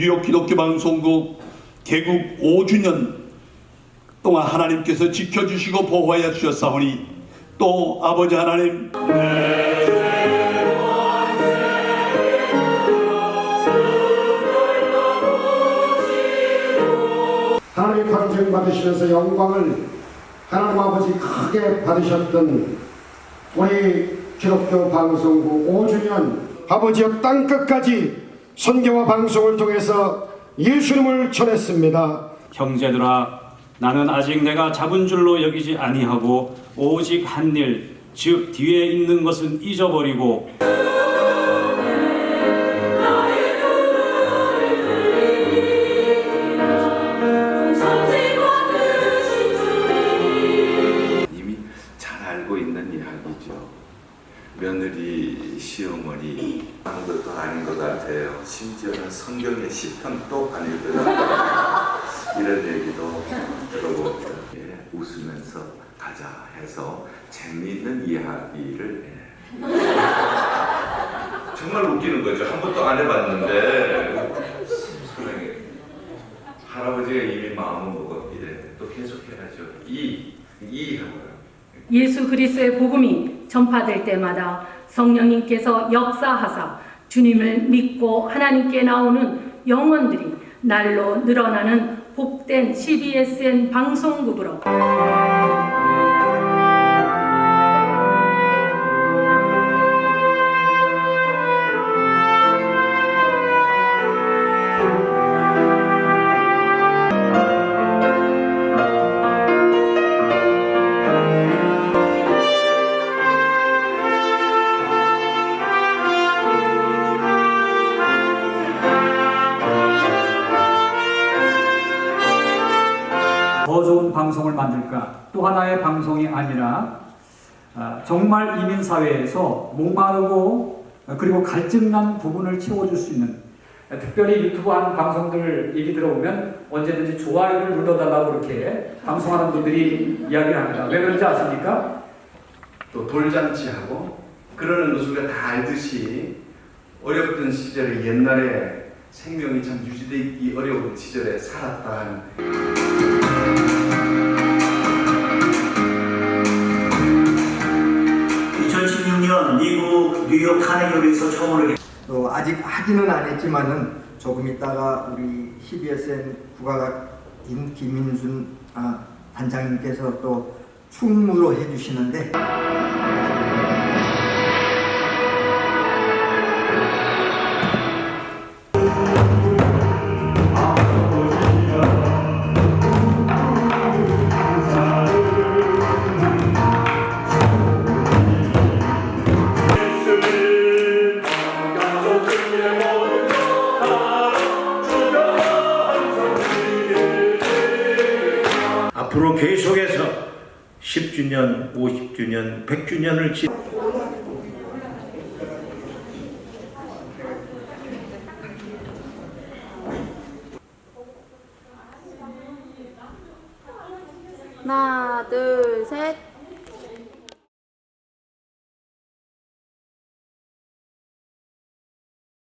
기독교 방송국 개국 5주년 동안 하나님께서 지켜주시고 보호하여 주셨사오니 또 아버지 하나님. 하나님의 관정 받으시면서 영광을 하나님 아버지 크게 받으셨던 우리 기독교 방송국 5주년 아버지여 땅 끝까지 선교와 방송을 통해서 예수님을 전했습니다. 형제들아 나는 아직 내가 잡은 줄로 여기지 아니하고 오직 한 일 즉 뒤에 있는 것은 잊어버리고 이미 잘 알고 있는 이야기죠. 며느리 시어머니 하는 것도 아닌 것 같아요. 심지어는 성경의 10편도 아닐 것 같아요. 이런 얘기도 들어봅니다. 예, 웃으면서 가자 해서 재미있는 이야기를 예. 정말 웃기는 거죠. 한 번도 안 해봤는데 사랑해. 할아버지가 이미 마음을 먹었 이래 또 계속해야죠. 이 이 하고요. 예수 그리스도의 복음이 전파될 때마다 성령님께서 역사하사 주님을 믿고 하나님께 나오는 영혼들이 날로 늘어나는 복된 CBSN 방송국으로 더 좋은 방송을 만들까? 또 하나의 방송이 아니라 아, 정말 이민 사회에서 목마르고 어, 그리고 갈증난 부분을 채워줄 수 있는 아, 특별히 유튜브 하는 방송들 얘기 들어보면 언제든지 좋아요를 눌러달라고 그렇게 방송하는 분들이 이야기를 합니다. 왜 그런지 아십니까? 또 돌잔치하고 그러는 것을 우리가 다 알듯이 어렵던 시절에 옛날에 생명이 참 유지돼 이 어려운 시절에 살았다는 2016년 미국 뉴욕 카네기홀에서 처음으로 또 아직 하기는 안 했지만은 조금 있다가 우리 CBSN 국악인 김민순 아, 단장님께서 또 충무로 해주시는데 앞으로 계속해서 10주년, 50주년, 100주년을 지 하나, 둘, 셋.